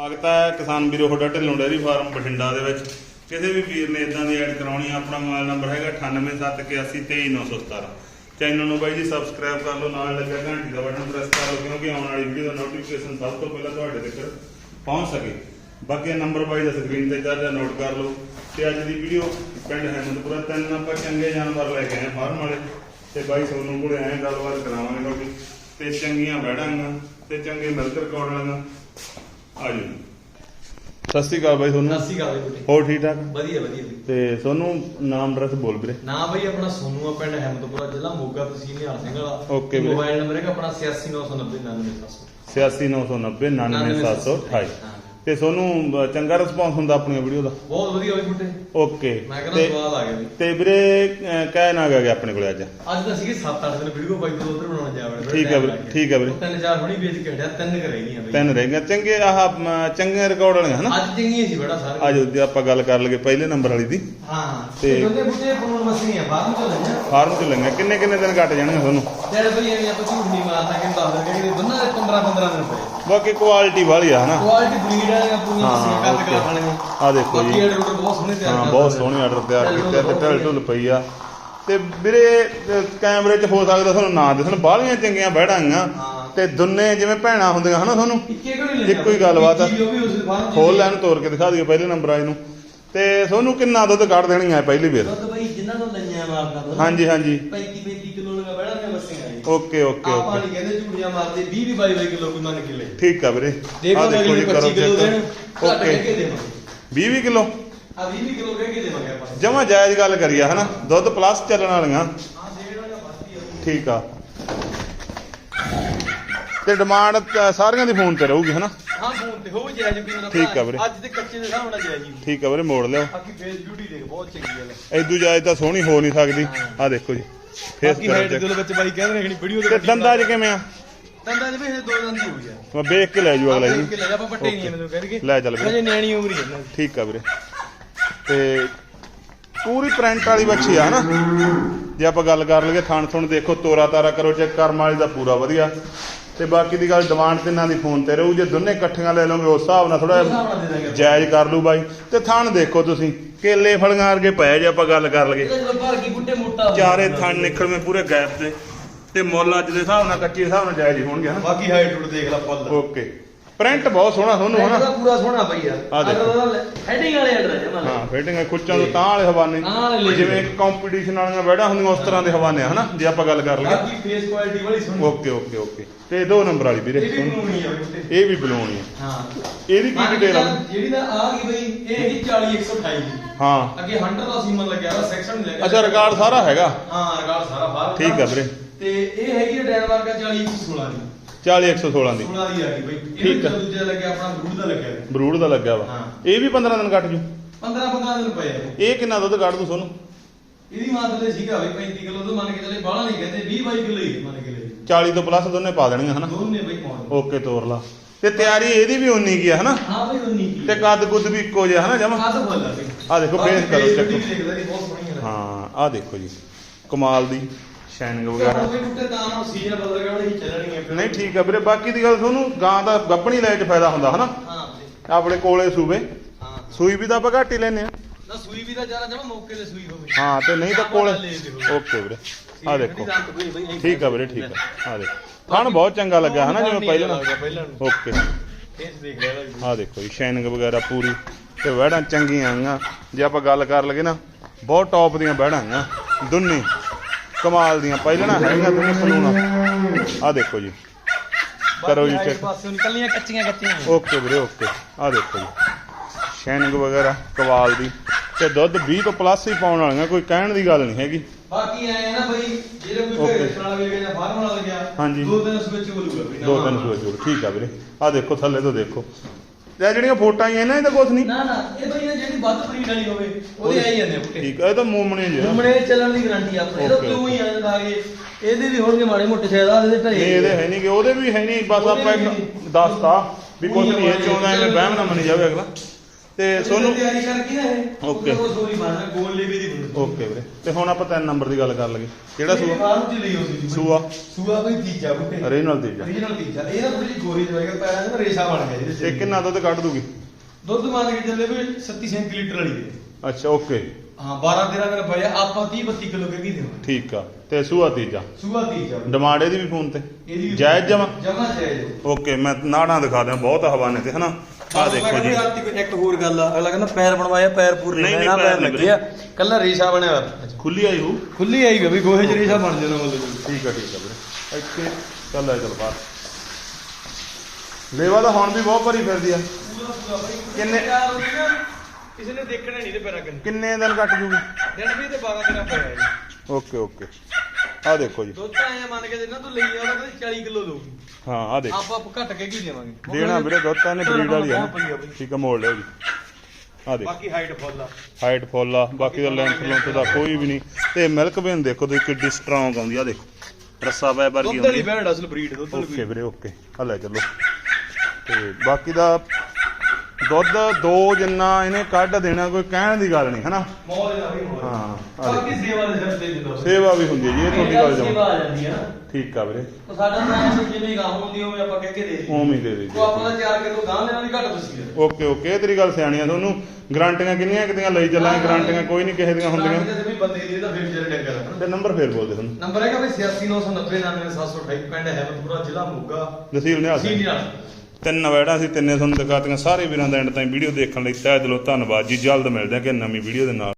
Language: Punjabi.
ਸਵਾਗਤ ਹੈ ਕਿਸਾਨ ਵੀਰੋ, ਤੁਹਾਡਾ ਢਿੱਲੋਂ ਡੇਅਰੀ ਫਾਰਮ ਬਠਿੰਡਾ ਦੇ ਵਿੱਚ। ਕਿਸੇ ਵੀ ਵੀਰ ਨੇ ਇਦਾਂ ਦੀ ਐਡ ਕਰਾਉਣੀ ਆ, ਆਪਣਾ ਮੋਬਾਈਲ ਨੰਬਰ ਹੈਗਾ 9871823917 ਚੈਨਲ ਨੂੰ ਬਾਈ ਜੀ ਸਬਸਕ੍ਰਾਈਬ ਕਰ ਲਓ, ਨਾਲ ਲੱਗਿਆ ਘੰਟੀ ਦਾ ਬਟਨ ਪ੍ਰੈਸ ਕਰ ਲਓ, ਕਿਉਂਕਿ ਆਉਣ ਵਾਲੀ ਵੀਡੀਓ ਦਾ ਨੋਟੀਫਿਕੇਸ਼ਨ ਸਭ ਤੋਂ ਪਹਿਲਾਂ ਤੁਹਾਡੇ ਤੱਕ ਪਹੁੰਚ ਸਕੇ। ਬਾਕੀ ਨੰਬਰ ਬਾਈ ਦਾ ਸਕਰੀਨ ਤੇ ਚੱਲ ਰਿਹਾ ਨੋਟ ਕਰ ਲਓ। ਤੇ ਅੱਜ ਦੀ ਵੀਡੀਓ ਪਿੰਡ ਹੈਮੰਤਪੁਰਾ, ਤਿੰਨ ਆਪਾਂ ਚੰਗੇ ਜਾਨਵਰ ਲੈ ਕੇ ਆਏ ਫਾਰਮ ਵਾਲੇ। ਤੇ ਬਾਈ ਸੋਨੂੰ ਕੋਲੇ ਆਏ, ਗੱਲਬਾਤ ਕਰਾਵਾਂਗੇ ਤੁਹਾਡੀ। ਤੇ ਚੰਗੀਆਂ ਬੈਠਾਂਗਾ ਤੇ ਚੰਗੇ ਮਿਲਕ ਰਿਕਾਰਡ ਲਾਂਗਾ ਆ ਸਤਿ ਸ਼੍ਰੀ ਅਕਾਲ ਬਾਈ ਤੁਹਾਨੂੰ ਸਤਿ ਸ਼੍ਰੀ ਅਕਾਲ ਬੇਟੇ ਹੋਰ ਠੀਕ ਠਾਕ? ਵਧੀਆ ਵਧੀਆ ਜੀ। ਤੇ ਤੁਹਾਨੂੰ ਨਾਮ ਐਡਰੈਸ ਬੋਲ ਵੀਰੇ। ਨਾ ਬਈ ਆਪਣਾ ਸੋਨੂ ਆ ਪਿੰਡ ਅਹਿਮਦਪੁਰਾ ਜ਼ਿਲ੍ਹਾ ਮੋਗਾ ਤਹਿਸੀਲ ਨਿਹਾਲ ਸਿੰਘ ਵਾਲਾ Okay ਵੀਰੇ। ਮੋਬਾਈਲ ਨੰਬਰ ਹੈਗਾ ਆਪਣਾ 8699099700 86990 99728 ਹਾਂ। ਤੇ ਤੁਹਾਨੂੰ ਚੰਗਾ ਰਿਸਪੌਂਸ ਹੁੰਦਾ ਆਪਣੀਆਂ ਵੀਡੀਓ ਦਾ? ਬਹੁਤ ਵਧੀਆ ਹੋਈ ਬੁੱਟੇ ਓਕੇ। ਮੈਂ ਕਹਿੰਦਾ ਤੇ ਸਵਾਦ ਆ ਗਿਆ ਤੇ ਵੀਰੇ ਕਹਿ ਨਾ ਗਿਆ ਆਪਣੇ ਕੋਲੇ ਅੱਜ? ਅੱਜ ਤਾਂ ਸੀਗੇ 7-8 ਦਿਨ ਵੀਡੀਓ ਬਾਈ ਤੋਂ ਉਧਰ ਬਣਾਉਣ ਜਾ ਵੜੇ ਠੀਕ ਹੈ ਵੀਰੇ, ਠੀਕ ਹੈ ਵੀਰੇ। ਤਿੰਨ ਚਾਰ ਹੁਣੀ ਵੇਚ ਕੇ ਹਟਿਆ ਤਿੰਨ ਕਰ ਗਈਆਂ ਬਈ। ਤਿੰਨ ਰਹਿ ਗਈਆਂ। ਚੰਗੇ ਆਹ ਚੰਗੇ ਰਿਕਾਰਡ ਵਾਲੀਆਂ ਹਨਾ? ਅੱਜ ਚੰਗੀਆਂ ਸੀ ਬੜਾ ਸਾਰੇ। ਆਜੋ ਜੇ ਆਪਾਂ ਗੱਲ ਕਰ ਲਈਏ ਪਹਿਲੇ ਨੰਬਰ ਵਾਲੀ ਦੀ। ਹਾਂ ਤੇ- ਤੇ ਉਹਦੇ ਬੁੱਟੇ ਬਣਾਉਣ ਮਸਲੀਆਂ ਬਾਹਰ ਤੋਂ ਲਈਆਂ ਫਾਰਮ ਚ ਲੰਗਾ ਕਿੰਨੇ ਕਿੰਨੇ ਦਿਨ ਘਟ ਜਾਣਗੇ ਤੁਹਾਨੂੰ? ਜਿਹੜੇ ਬਈ ਐਵੇਂ ਆਪਾਂ ਝੂਠ ਨਹੀਂ ਮਾਰਦਾ ਕਿ ਦੱਸ ਦੇ ਕਿ ਦੋਨਾਂ ਦੇ 15-15 ਦਿਨ ਪਏ। ਬਾਕੀ ਕੁਆਲਿਟੀ ਵਾਲੀ ਆ ਹਨਾ? ਕੁਆਲਿਟੀ ਬਰੀਡ ਵਾਲੀਆਂ ਪੂਰੀਆਂ ਹਾਂ, ਮਸਲੀਆਂ ਕੱਦ okay। ਕਰਾ ਖਾਣੀਆਂ ਆ ਦੇਖੋ ਬਾਕੀ ਜੀ। ਇਹ ਰੋਡ ਬਹੁਤ ਸੋਹਣੇ ਤਿਆਰ ਹਾਂ ਬਹੁਤ। ਸੋਹਣੀ ਆਰਡਰ ਤਿਆਰ ਕੀਤੇ ਆ ਤੇ ਢਿੱਲ ਢੁੱਲ ਪਈ ਆ। ਤੇ ਵੀਰੇ ਕੈਮਰੇ 'ਚ ਹੋ ਸਕਦਾ ਤੁਹਾਨੂੰ ਨਾ ਦਿਸਣ ਬਾਹਲੀਆਂ ਚੰਗੀਆਂ ਬਹਿੜਾਂਗੀਆਂ ਹਾਂ। ਤੇ ਦੁੰਨੇ ਜਿਵੇਂ ਭੈਣਾਂ ਹੁੰਦੀਆਂ ਹਨਾ ਤੁਹਾਨੂੰ? ਇੱਕੇ ਹੀ ਗੱਲਬਾਤ ਆ। ਖੋਲ ਲੈਣ ਤੋੜ ਕੇ ਦਿਖਾ ਦਈਏ ਪਹਿਲੇ ਨੰਬਰ ਆਏ ਨੂੰ। ਤੇ ਤੁਹਾਨੂੰ ਕਿੰਨਾ ਦੁੱਧ ਕੱਢ ਦੇਣੀ ਆ ਪਹਿਲੀ ਵਾਰ? ਦੁੱਧ ਬਈ ਜਿਨ੍ਹਾਂ ਨੂੰ ਲਈਆਂ ਮਾਰਦਾ ਦੁੱਧ। ਹਾਂਜੀ ਹਾਂਜੀ। 35 35 ਕਿਲੋ ਲਗਾ ਬੜਾ ਨੇ ਆਈ ਓਕੇ ਓਕੇ ਆਪਾਂ ਨਹੀਂ ਕਹਿੰਦੇ ਝੂੜੀਆਂ ਮਾਰਦੇ 20 ਵੀ 22 22 ਕਿਲੋ ਕੋਈ ਮੰਨ ਕੇ ਲੈ ਠੀਕ ਆ ਵੀਰੇ। ਦੇਖੋ ਦੇਖੋ ਜੀ ਕਰੋ 25 ਕਿਲੋ ਦੇਣ। ਓਕੇ। ਦੇਵਾਂਗੇ। 20 ਕਿਲੋ? ਆ 20 ਕਿਲੋ ਕਹਿ ਕੇ ਦੇਵਾਂਗੇ ਆਪਾਂ? ਜਮਾ ਜਾਇਜ਼ ਗੱਲ ਕਰੀਆ ਹਨਾ? ਦੁੱਧ ਪਲੱਸ ਚੱਲਣ ਵਾਲੀਆਂ। ਹਾਂ ਡੇਢ ਵਾਲਾ ਬਸਤੀ ਆ। ਠੀਕ ਆ। ਤੇ ਡਿਮਾਂਡ ਸਾਰੀਆਂ ਦੀ ਫੋਨ ਤੇ ਰਹੂਗੀ ਹਨਾ? ਹਾਂ ਫੋਨ ਤੇ ਹੋ ਜਾਇਜ਼ ਵੀ ਮੇਰਾ ਠੀਕ ਆ। ਵੀਰੇ। ਅੱਜ ਦੇ ਕੱਚੇ ਦੇ ਹਿਸਾਬ ਨਾਲ ਜਾਇਜ਼ ਜੀ ਠੀਕ ਆ ਵੀਰੇ ਮੋੜ ਲਿਓ। ਬਾਕੀ ਫੇਸ ਬਿਊਟੀ ਦੇਖ ਬਹੁਤ ਚੰਗੀ ਹੈ ਐਦੂ ਜਾਇਜ਼ ਤਾਂ ਸੋਹਣੀ ਹੋ ਨਹੀਂ ਸਕਦੀ। ਆ ਦੇਖੋ ਜੀ। ਫੇਸ ਬਾਕੀ ਕਰੋ check। ਦੇ ਵਿੱਚ ਬਾਈ ਕਹਿੰਦੇ ਨੇ ਕਿ ਵੀਡੀਓ ਤੇ ਦੰਦਾਂ 'ਚ ਕਿਵੇਂ ਆ? ਦੰਦਾਂ ਦੇ ਵੀ ਦੋ ਦੰਦ ਹੀ ਹੋਈ ਆ। ਮੈਂ ਵੇਖ ਕੇ ਲੈ ਜੂ ਅਗਲਾ ਜੀ। ਲੈ ਜਾ ਆਪਾਂ ਪੱਟੇ ਨਹੀਂ। ਮੈਨੂੰ ਕਹਿ ਲੈ ਚੱਲ ਵੀਰੇ। ਅਜੇ ਨਿਆਣੀ ਉਮਰ ਹੀ ਹੈ ਦੀ। ਠੀਕ ਆ ਵੀਰੇ। ਤੇ ਪੂਰੀ ਪ੍ਰਿੰਟ ਵਾਲੀ ਬੱਚੀ ਆ ਹਨਾ ਜੇ ਆਪਾਂ ਗੱਲ ਕਰ ਲਈਏ ਥਣ ਥਣ ਦੇਖੋ ਤੋਰਾ ਤਾਰਾ ਕਰੋ ਚੈੱਕ ਕਰਮ ਵਾਲੀ ਦਾ ਪੂਰਾ ਵਧੀਆ। ਤੇ ਬਾਕੀ ਦੀ ਗੱਲ ਡਿਮਾਂਡ ਤਿੰਨਾਂ ਦੀ ਫੋਨ ਤੇ ਰਹੂ। ਜੇ ਦੋਨੇ ਇਕੱਠੀਆਂ ਲੈ ਲਓਗੇ ਉਸ ਹਿਸਾਬ ਨਾਲ ਥੋੜਾ ਜਾਇਜ਼ ਕਰ ਲੂ ਬਾਈ। ਤੇ ਥਣ ਦੇਖੋ ਤੁਸੀਂ ਕੇਲੇ ਫਲੀਆਂ ਵਰਗੇ ਪਏ ਜੇ ਆਪਾਂ ਗੱਲ ਕਰ ਲਈਏ। ਚਾਰੇ। ਥਣ ਨਿਕਲਵੇਂ ਪੂਰੇ ਗੈਪ ਤੇ। ਤੇ ਮੁੱਲ ਅੱਜ ਦੇ ਹਿਸਾਬ ਨਾਲ ਕੱਚੇ ਹਿਸਾਬ ਨਾਲ ਜਾਇਜ਼ ਹੋਣਗੇ ਹਨਾ ਬਾਕੀ ਹਾਈਟ ਦੇਖ ਲੈ ਫੁੱਲ। ਓਕੇ। ਪ੍ਰਿੰਟ ਬਹੁਤ ਸੋਹਣਾ ਤੁਹਾਨੂੰ ਇਹਦਾ ਹਨਾ? ਪੂਰਾ ਸੋਹਣਾ ਪਈ ਆ ਆਹ ਦੇਖੋ। ਹੈਡਿੰਗ ਵਾਲੇ ਆਰਡਰ ਜਮਾ ਹਾਂ ਫਿਟਿੰਗ ਖੁੱਚਾਂ ਤੋਂ ਤਾਂ ਵਾਲੇ ਹਵਾਨੇ। ਤਾਂ ਵਾਲੇ ਲੈ ਜਿਵੇਂ ਕੰਪੀਟੀਸ਼ਨ ਵਾਲੀਆਂ ਬੈੜਾ ਹੁੰਦੀਆਂ ਉਸ ਤਰ੍ਹਾਂ ਦੇ ਹਵਾਨੇ ਆ, ਹਨਾ? ਜੇ ਆਪਾਂ ਗੱਲ ਕਰ ਲਈਏ। ਬਾਕੀ ਫੇਸ ਕੁਆਲਿਟੀ ਵਾਲੀ ਸੋਹਣੀ ਓਕੇ ਓਕੇ ਓਕੇ। ਤੇ ਦੋ ਨੰਬਰ ਵਾਲੀ ਵੀਰੇ ਇਹ ਵੀ ਬਣਾਉਣੀ ਆ ਬੁੱਢੇ ਇਹ ਵੀ ਬੁਲਾਉਣੀ ਹੈ ਹਾਂ। ਇਹਦੀ ਕੀ ਮੰਨ ਡਿਟੇਲ ਆ? ਜਿਹੜੀ ਤਾਂ ਆ ਗਈ ਬਈ ਇਹ ਹੈਗੀ 40 128 ਦੀ। ਹਾਂ। ਅੱਗੇ 100 ਦਾ ਸੀਮਨ ਲੱਗਿਆ ਹੋਇਆ ਸੈਕਸ਼ਨ ਲੱਗਿਆ। ਅੱਛਾ ਰਿਕਾਰਡ ਸਾਰਾ ਹੈਗਾ? ਹਾਂ ਰਿਕਾਰਡ ਸਾਰਾ ਬਾਹਰ ਠੀਕ ਆ ਵੀਰੇ। ਤੇ ਇਹ ਹੈਗੀ ਡੈਨਮਾਰਕ ਦਾ 40 116 ਦੀ। 40 116 ਦੀ। 16 ਦੀ ਆ ਗਈ ਬਈ। ਠੀਕ ਇਹ ਆ। ਦੂਜਾ ਲੱਗਿਆ ਆਪਣਾ ਬਰੂਡ ਦਾ ਲੱਗਿਆ। ਹੋਇਆ। ਬਰੂਡ ਦਾ ਲੱਗਿਆ ਵਾ। ਹਾਂ। ਇਹ ਵੀ 15 ਦਿਨ ਕੱਟ ਜੂ। 15 15 ਦਿਨ ਪਏ ਆ। ਇਹ ਕਿੰਨਾ ਦੁੱਧ ਕੱਢ ਦੂ ਤੁਹਾਨੂੰ ਇਹਦੀ ਮਾਤਰਾ ਸੀਗਾ ਬਈ 35 ਕਿਲੋ ਤੋਂ ਮੰਨ ਕੇ ਚੱਲੇ ਬਾਹਲਾ ਨਹੀਂ ਕਹਿੰਦੇ 20 22 ਕਿਲੋ ਹੀ ਮੰਨ ਕੇ ਲੈ 40 ਤੋਂ ਪਲੱਸ ਦੋਨੇ ਪਾ ਦੇਣੀਆਂ ਹਨਾ? ਦੋਨੇ ਬਈ ਮੌਜ ਓਕੇ ਤੋਰ ਲਾ। ਤੇ ਤਿਆਰੀ ਇਹਦੀ ਵੀ ਉਨੀ ਕੀ ਆ ਹਨਾ? ਹਾਂ ਬਈ 19 ਕੀ ਤੇ ਕੱਦ ਕੁੱਦ ਵੀ ਇੱਕੋ ਜਿਹਾ ਹਨਾ ਜਮਾ? ਕੱਦ ਆ ਬਈ। ਆਹ ਦੇਖੋ, face ਕਰੋ, ਦੇਖਦਾ ਜੀ ਬਹੁਤ ਸੋਹਣੀ ਹੈ ਹਾਂ ਆਹ ਦੇਖੋ ਜੀ। ਕਮਾਲ ਦੀ। ਸ਼ਾਈਨਿੰਗ ਵਗੈਰਾ ਕੋਈ ਬੁੱਟੇ ਤਾਂ ਸੀਜ਼ਨ ਬਦਲ ਗਿਆ ਉਹਦੇ ਹੀ ਚੱਲਣਗੇ ਫਿਰ। ਨਹੀਂ ਠੀਕ ਆ ਵੀਰੇ ਬਾਕੀ ਦੀ ਗੱਲ ਤੁਹਾਨੂੰ ਗਾਂ ਦਾ ਗੱਪਣੀ ਲੈ ਚ ਫਾਇਦਾ ਹੁੰਦਾ ਹਨਾ? ਹਾਂ ਆਪਣੇ ਕੋਲੇ ਸੂਬੇ ਹਾਂ। ਸੂਈ ਵੀ ਤਾਂ ਆਪਾਂ ਘੱਟ ਹੀ ਲੈਨੇ ਆ। ਨਾ ਸੂਈ ਵੀ ਤਾਂ ਜਰਾ ਜਮਾ ਮੌਕੇ ਤੇ ਸੂਈ ਹੋਵੇ। ਹਾਂ ਤੇ ਨਹੀਂ ਤਾਂ ਕੋਲੇ। ਓਕੇ ਵੀਰੇ। ਆ ਦੇਖੋ। ਠੀਕ ਆ ਵੀਰੇ ਠੀਕ ਆ। ਆ ਦੇਖੋ। ਥਣ ਬਹੁਤ ਚੰਗਾ ਲੱਗਾ ਹਨਾ ਜਿਵੇਂ ਪਹਿਲਾਂ ਓਕੇ। ਆ ਦੇਖੋ ਜੀ। ਸ਼ਾਈਨਿੰਗ ਵਗੈਰਾ ਪੂਰੀ। ਤੇ ਵਹਿੜਾਂ ਚੰਗੀਆਂ ਆਈਆਂ। ਜੇ ਆਪਾਂ ਗੱਲ ਕਰ ਲਗੇ ਨਾ ਬਹੁਤ ਟੌਪ ਦੀਆਂ ਆਈਆਂ। ਦੁੰਨੀ। ਕਮਾਲ ਦੀਆਂ ਪਹਿਲਾਂ ਨਾ ਹੈਗੀਆਂ ਦੁੰਨੀ ਸਲੂਣਾ। ਆ ਦੇਖੋ ਜੀ। ਕਰੋ ਜੀ check। ਪਾਸਿਓਂ ਨਿਕਲੀਆਂ ਕੱਚੀਆਂ ਕੱਚੀਆਂ ਓਕੇ ਵੀਰੇ ਓਕੇ। ਆ ਦੇਖੋ ਜੀ। ਸ਼ਾਈਨਿੰਗ ਵਗੈਰਾ ਕਵਾਲ ਦੀ। ਤੇ ਦੁੱਧ 20 ਤੋਂ ਪਲੱਸ ਹੀ ਪਾਉਣ ਵਾਲੀਆਂ ਕੋਈ ਕਹਿਣ ਦੀ ਗੱਲ ਨਹੀਂ ਹੈਗੀ। ਬਾਕੀ ਐ ਨਾ ਬਈ ਜਿਹੜੇ ਕੋਈ ਰੱਖਣ ਵਾਲਾ ਵੀ ਗਿਆ ਜਾਂ ਫਾਰਮ ਵਾਲਾ ਗਿਆ ਹਾਂਜੀ। ਦੋ ਤਿੰਨ ਸਵਿਚ ਬੋਲੂਗਾ। ਦੋ ਸੂਏ ਜੋੜ ਠੀਕ ਆ ਵੀਰੇ। ਆ ਦੇਖੋ ਥੱਲੇ ਤੋਂ ਦੇਖੋ। ਤੇ ਜਿਹੜੀਆਂ ਫੋਟਾਂ ਆਈਆਂ ਇਹਨਾਂ ਇਹਦਾ ਕੁਝ ਨਹੀਂ। ਨਾ ਨਾ ਇਹ ਬਈ ਇਹ ਜਿਹੜੀ ਵੱਧ ਬਰੀਡ ਵਾਲੀ ਹੋਵੇ ਉਹਦੇ ਆਈ ਜਾਂਦੇ ਬੁੱਟੇ। ਠੀਕ ਆ ਇਹ ਤਾਂ ਮੂਮਣੇ ਜਿਹਾ ਘੁੰਮਣੇ ਚੱਲਣ ਦੀ ਗਾਰੰਟੀ ਆਪਣੇ ਇਹਦਾ Okay, ਕਿਉਂ ਹੀ ਆ ਜਾਂਦਾ ਆਗੇ ਇਹਦੇ ਵੀ ਹੋਣਗੇ ਮਾੜੇ ਮੋਟੇ ਸ਼ਾਇਦ ਆ ਇਹਦੇ ਨਹੀਂ ਇਹਦੇ ਹੈ ਨਹੀਂ ਕਿ ਉਹਦੇ ਵੀ ਹੈ ਨਹੀਂ ਬਸ ਉਹਦੇ ਆਪਾਂ ਵੀ ਇੱਕ ਨਹੀਂ। ਦੱਸਤਾ ਵੀ ਕੁਝ ਨਹੀਂ ਇਹ ਚਾਹੁੰਦਾ ਐਵੇਂ ਵਹਿਮ ਨਾ ਮੰਨੀ ਜਾਵੇ ਅਗਲਾ। ਤੇ ਸੋਨੂੰ? ਤਿਆਰੀ ਕਰਕੇ ਨਾ ਇਹ Okay. ਉਹ ਸੋਰੀ ਮਾਰਨਾ ਗੋਲ ਲੇਵੇ ਦੀ ਓਕੇ ਵੀਰੇ। ਤੇ ਹੁਣ ਆਪਾਂ ਤਿੰਨ ਨੰਬਰ ਦੀ ਗੱਲ ਕਰ ਲਈਏ। ਕਿਹੜਾ ਸੂਆ? ਫਾਰਮ ਚ ਲਈ ਹੋਈ ਸੀ ਸੂਆ। ਸੂਆ ਬਈ ਤੀਜਾ ਬੁੱਢੇ। ਓਰੀਜਨਲ ਤੀਜਾ। ਰੀਜਨਲ ਤੀਜਾ। ਇਹ ਨਾ ਥੋੜੀ ਜਿਹੀ ਗੋਰੀ ਜਵਾਏਗਾ ਪੈਰਾਂ 'ਚ ਨਾ ਰੇਸ਼ਾ ਬਣ ਗਿਆ ਤੇ ਚ। ਕਿੰਨਾ ਦੁੱਧ ਕੱਢ ਦੂਗੀ? ਦੁੱਧ ਮੰਨ ਕੇ ਚੱਲੇ ਵੀ 37 37 ਲੀਟਰ ਵਾਲੀ ਦੇ ਅੱਛਾ ਓਕੇ। ਹਾਂ 12 13 ਮੇਰਾ ਭਈਆ ਆਪਾਂ 30 32 ਕਿਲੋ ਕੇ ਵੀ ਦੇਵਾਂਗੇ। ਠੀਕ ਆ। ਤੇ ਸੂਆ ਤੀਜਾ। ਸੂਆ ਤੀਜਾ। ਡਿਮਾਂਡ ਇਹਦੀ ਵੀ ਫੋਨ ਤੇ। ਇਹਦੀ ਜਾਇਜ਼ ਜਮਾਂ? ਜਮਾ ਜਾਇਜ਼। ਓਕੇ ਮੈਂ ਨਾੜਾਂ ਦਿਖਾ ਦਿਆਂ ਬਹੁਤ ਹਵਾਨੇ ਤੇ ਹਨਾ? ਆ ਦੇਖੋ ਜੀ। ਇੱਕ ਹੋਰ ਗੱਲ ਆ। ਅਗਲਾ ਕਹਿੰਦਾ ਪੈਰ ਬਣਵਾਇਆ ਪੈਰ ਪੂਰੇ ਨਹੀਂ, ਨਾ ਪੈਰ ਪੈਰ ਨਹੀਂ ਲੱਗੇ ਆ ਕੱਲਾ ਰੇਸ਼ਾ ਬਣਿਆ ਹੋਇਆ। ਖੁੱਲੀ ਆਈ ਹੋ ਖੁੱਲੀ ਆਈ ਵੀ ਗੋਹੇ ਚ ਰੇਸ਼ਾ ਬਣ ਜਾਣਾ ਮਤਲਬ। ਠੀਕ ਆ ਠੀਕ ਆ ਵੀਰੇ। ਇੱਥੇ ਚੱਲ ਆ ਚੱਲ ਬਾਹਰ। ਲੇਵਾ ਤਾਂ ਹੁਣ ਵੀ ਬਹੁਤ ਭਰੀ ਫਿਰਦੀ ਆ। ਕਿੰਨੇ- ਕਿਸੇ ਨੇ ਦੇਖਣਾ ਨਹੀਂ ਤੇ ਪੈਰਾਂ ਕੰਨ ਕਿੰਨੇ ਦਿਨ ਕੱਟ ਜੂਗੀ? ਦਿਨ ਵੀ ਤੇ 12 13 ਪਿਆ ਓਕੇ ਓਕੇ। ਆ ਦੇਖੋ ਜੀ। ਦੁੱਧ ਆਇਆ ਮੰਨ ਕੇ ਜਿੰਨਾ ਤੂੰ ਲਈ ਆਉਂਦਾ ਕਹਿੰਦੇ 40 ਕਿਲੋ ਦਊਗੀ। ਹਾਂ ਆ ਦੇਖ। ਆਪਾਂ ਘੱਟ ਕੇ ਕੀ ਦੇਵਾਂਗੇ? ਦੇਣਾ ਵੀਰੇ ਦੁੱਧ ਤਾਂ ਇਹਨੇ ਬਰੀਡ ਵਾਲੀ ਆ। ਆ। ਠੀਕ ਆ ਮੋੜ ਲਿਓ ਜੀ। ਆ ਦੇਖ। ਬਾਕੀ ਹਾਈਟ ਫੁੱਲ ਆ। ਹਾਈਟ ਫੁੱਲ ਆ ਬਾਕੀ ਦਾ ਲੈਂਥ ਲੁੰਥ ਦਾ ਕੋਈ ਵੀ ਨਹੀਂ। ਤੇ ਮਿਲਕ ਵੇਨ ਦੇਖੋ ਤੁਸੀਂ ਕਿੱਡੀ ਸਟਰੋਂਗ ਆਉਂਦੀ ਆ ਦੇਖੋ। ਰੱਸਾ ਪੈ ਵਰਗੀ ਦੁੱਧ ਵਾਲੀ ਆਉਂਦੀ ਬੈੜ ਅਸਲ ਬਰੀਡ ਦੁੱਧ ਵਾਲੀ ਓਕੇ ਵੀਰੇ ਓਕੇ। ਆ ਲੈ ਚੱਲੋ। ਤੇ ਬਾਕੀ ਦਾ ਦੁੱਧ ਦੋ ਜਿੰਨਾ ਇਹਨੇ ਕੱਢ ਦੇਣਾ ਕੋਈ ਕਹਿਣ ਦੀ ਗੱਲ ਨਹੀਂ ਹਨਾ? ਮੌਜ ਵੀ ਮੌਜ। ਹਾਂ, ਆ ਬਾਕੀ ਸੇਵਾ ਦੇ ਸਿਰ ਤੇ ਜਿੱਦਾਂ ਸੇਵਾ ਵੀ ਹੁੰਦੀ ਹੈ ਜੀ ਇਹ ਤੁਹਾਡੀ ਗੱਲ ਸੇਵਾ ਜਮਾ। ਆ ਜਾਂਦੀ ਆ। ਠੀਕ ਆ ਵੀਰੇ। ਉਹ ਸਾਡਾ ਤਾਂ ਜਿਵੇਂ ਕੰਮ ਹੁੰਦੀ ਹੋਵੇ ਆਪਾਂ ਕਹਿ ਕੇ ਦੇ। ਉਵੇਂ ਹੀ ਦੇ ਦੇ ਉਹ ਆਪਾਂ ਦਾ 4 ਕਿਲੋ ਗਾਂ ਲੈਣਾ ਵੀ ਘੱਟ ਦਸੀ ਓਕੇ ਓਕੇ ਤੇਰੀ ਗੱਲ ਸਿਆਣੀ ਆ। ਤੁਹਾਨੂੰ ਗਾਰੰਟੀਆਂ ਕਿੰਨੀਆਂ ਕਿਤੀਆਂ ਲਈ ਚੱਲਾਂਗੇ ਗਾਰੰਟੀਆਂ ਕੋਈ ਨਹੀਂ ਕਿਸੇ ਦੀਆਂ ਹੁੰਦੀਆਂ। ਜੇ ਵੀ ਬੰਦੇ ਦੀ ਤਾਂ ਫਿਰ ਵਿਚਾਰੇ ਡੰਗਰ। ਤੇ ਨੰਬਰ ਫੇਰ ਬੋਲ ਦੇ ਤੁਹਾਨੂੰ ਨੰਬਰ ਹੈਗਾ ਬਈ 8699090728 ਪਿੰਡ ਜ਼ਿਲ੍ਹਾ ਮੋਗਾ। ਨਸੀਲ ਹਾਸਾ ਤਿੰਨ ਵੈੜਾ ਸੀ, ਤਿੰਨੇ ਤੁਹਾਨੂੰ ਦਿਖਾਤੀਆਂ ਸਾਰੇ ਵੀਰਾਂ ਦਾ ਐਂਡ ਤਾਈਂ ਵੀਡੀਓ ਦੇਖਣ ਲਈ ਤਹਿ ਦਿਲੋਂ ਧੰਨਵਾਦ ਜੀ। ਜਲਦ ਮਿਲਦੇ ਹਾਂ ਕਿ ਨਵੀਂ ਵੀਡੀਓ ਦੇ ਨਾਲ।